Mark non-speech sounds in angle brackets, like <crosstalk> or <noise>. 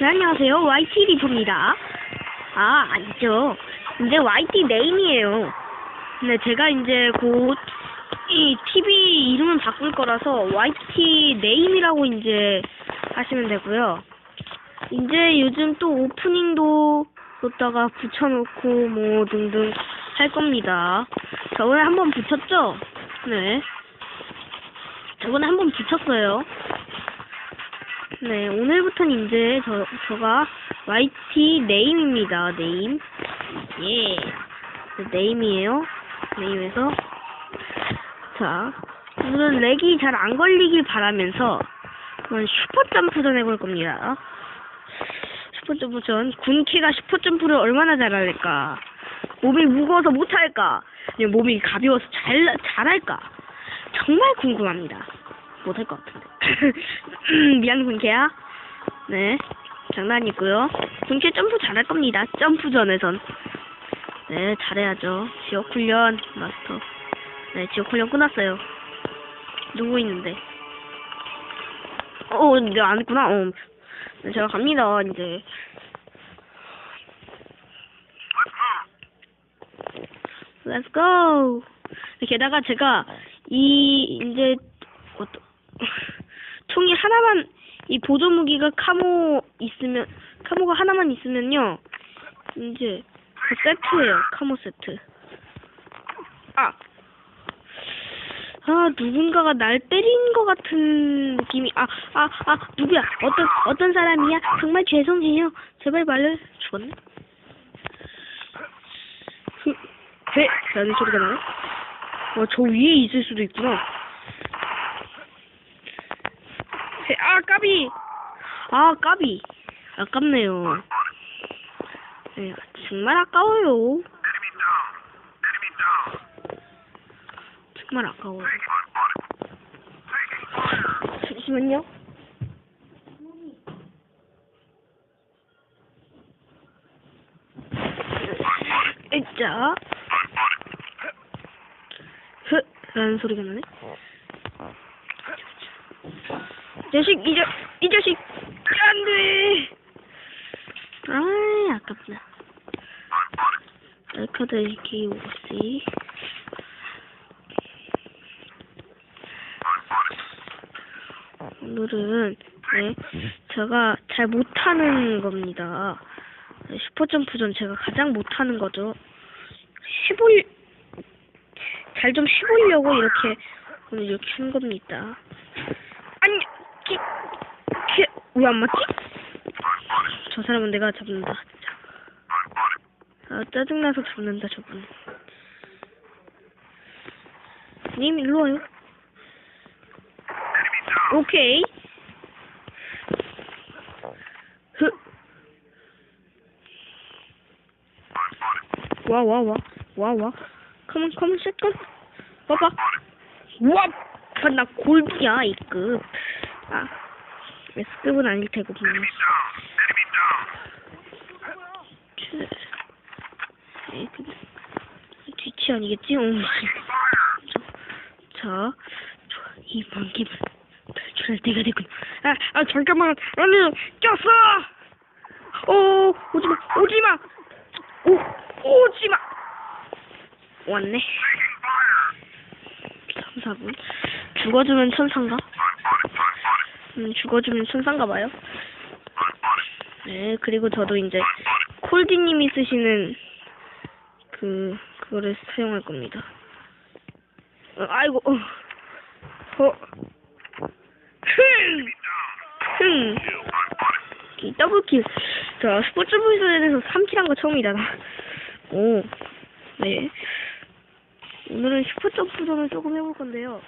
네, 안녕하세요. YT 리프입니다. 아, 아니죠. 이제 YT 네임이에요. 네, 제가 이제 곧, 이 TV 이름을 바꿀 거라서 YT 네임이라고 이제 하시면 되고요. 이제 요즘 또 오프닝도 뒀다가 붙여놓고 뭐 등등 할 겁니다. 저번에 한 번 붙였죠? 네. 저번에 한 번 붙였어요. 네, 오늘부터는 이제 저, 저가 YT 네임입니다. 네임. 예. 네, 네임이에요. 네임에서. 자, 오늘은 렉이 잘 안 걸리길 바라면서 슈퍼점프전 해볼 겁니다. 슈퍼점프 전. 군키가 슈퍼점프를 얼마나 잘할까? 몸이 무거워서 못할까? 아니면 몸이 가벼워서 잘, 잘할까? 정말 궁금합니다. 못할 것 같은데. <laughs> 미안, 군캐야. 네. 장난이고요. 군캐 점프 잘할 겁니다. 점프 전에선. 네, 잘해야죠. 지역 훈련 마스터. 네, 지역 훈련 끝났어요. 누구 있는데? 어, 네, 안 했구나. 어. 네, 제가 갑니다, 이제. Let's go! 게다가 제가 이 이제 어떤 총이 하나만 이 보조 무기가 카모 있으면 카모가 하나만 있으면요 이제 그 세트예요 카모 세트 아 아, 누군가가 날 때린 것 같은 느낌이, 아, 아, 아, 누구야? 어떤, 어떤 사람이야? 정말 죄송해요. 제발 말을, 죽었네? 흐, 배, 라는 소리가 나네? 어, 저 위에 있을 수도 있구나. 배, 아, 까비! 아, 까비. 아깝네요. 네, 정말 아까워요. 정말 아까워요. 잠시만요. 으짜. 흐, 라는 소리가 나네. 자식, 이, 자, 이 자식, 안 돼! 아, 아깝다. 알카드 LK 오버시. 오늘은, 네, 제가 잘 못하는 겁니다. 네, 슈퍼점프전 제가 가장 못하는 거죠. 쉬볼, 잘좀 쉬보려고 이렇게, 오늘 이렇게 한 겁니다. 아니, 키, 키, 왜안 맞지? 저 사람은 내가 잡는다, 진짜. 아, 짜증나서 잡는다, 저분. 님, 일로 와요. 오케이. 흐. 와, 와, 와. 와, 와. 컴온, 컴온, 샷건. 봐봐. 와! 아, 나 골드야, 이 급. 아, S급은 아닐 테고, 분명. 뒤치 아니겠지? 어, 자, 자, 좋아. 이 번개를 탈출할 때가 됐군. 아, 아, 잠깐만. 아니, 꼈어! 오, 오지마, 오지마! 오, 오지마! 왔네. 3, 4분. 죽어주면 천상가? 음, 죽어주면 천상가 봐요. 네, 그리고 저도 이제 콜디님이 쓰시는 그, 그거를 사용할 겁니다. 어, 아이고, 어. 어. 흥! 흥! 이 더블킬. 자, 스포츠 부에서 3킬 한 거 처음이다. 나. 오. 네. 오늘은 슈퍼점프전을 조금 해볼 건데요.